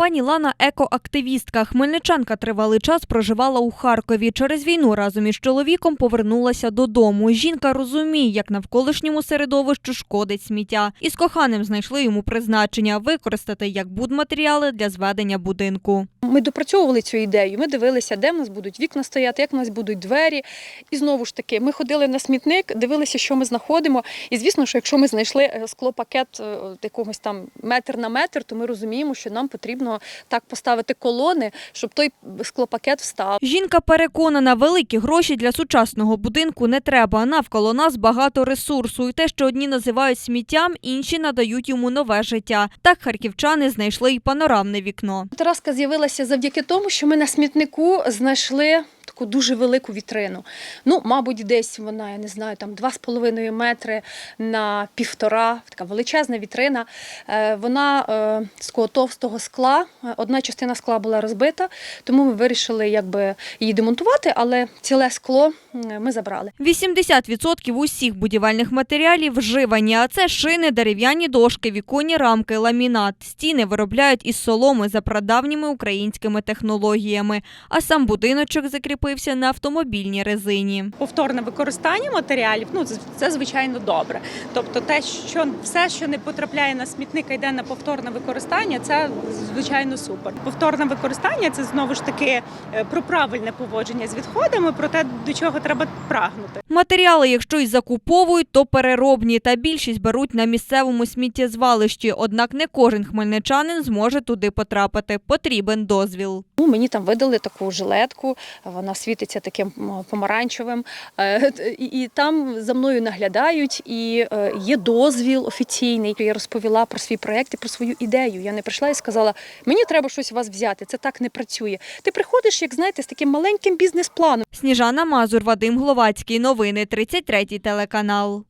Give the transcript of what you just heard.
Пані Лана екоактивістка. Хмельничанка тривалий час проживала у Харкові. Через війну разом із чоловіком повернулася додому. Жінка розуміє, як навколишньому середовищу шкодить сміття. І з коханим знайшли йому призначення використати як будматеріали для зведення будинку. Ми допрацьовували цю ідею. Ми дивилися, де в нас будуть вікна стояти, як в нас будуть двері. І знову ж таки, ми ходили на смітник, дивилися, що ми знаходимо. І звісно, що якщо ми знайшли е, склопакет е, якогось там метр на метр, то ми розуміємо, що нам потрібно так поставити колони, щоб той склопакет встав. Жінка переконана, великі гроші для сучасного будинку не треба. Навколо нас багато ресурсу. І те, що одні називають сміттям, інші надають йому нове життя. Так харківчани знайшли й панорамне вікно. Тераска з'явилася завдяки тому, що ми на смітнику знайшли таку дуже велику вітрину. Ну, мабуть, десь вона, я не знаю, там 2,5 метри на півтора, така величезна вітрина. Е, Вона е, з такого товстого скла. Е, Одна частина скла була розбита, тому ми вирішили якби її демонтувати, але ціле скло ми забрали. 80% усіх будівельних матеріалів вживані, а це шини, дерев'яні дошки, віконні рамки, ламінат. Стіни виробляють із соломи за прадавніми українськими технологіями, а сам будиночок закріпився на автомобільній резині. повторне використання матеріалів, ну це, це звичайно добре. Тобто, те, що все, що не потрапляє на смітник, а йде на повторне використання, це звичайно супер. Повторне використання це знову ж таки е, про правильне поводження з відходами, про те, до чого треба прагнути. Матеріали, якщо й закуповують, то переробні, та більшість беруть на місцевому сміттєзвалищі. Однак не кожен хмельничанин зможе туди потрапити. Потрібен дозвіл. Ну, мені там видали таку жилетку, вона світиться таким помаранчевим. Е, І, і там за мною наглядають, і е, є дозвіл офіційний. Я розповіла про свій проєкт і про свою ідею. Я не прийшла і сказала, мені треба щось у вас взяти. Це так не працює. Ти приходиш, як знаєте, з таким маленьким бізнес-планом. Сніжана Мазур, Вадим Гловацький. Новини 33 телеканал.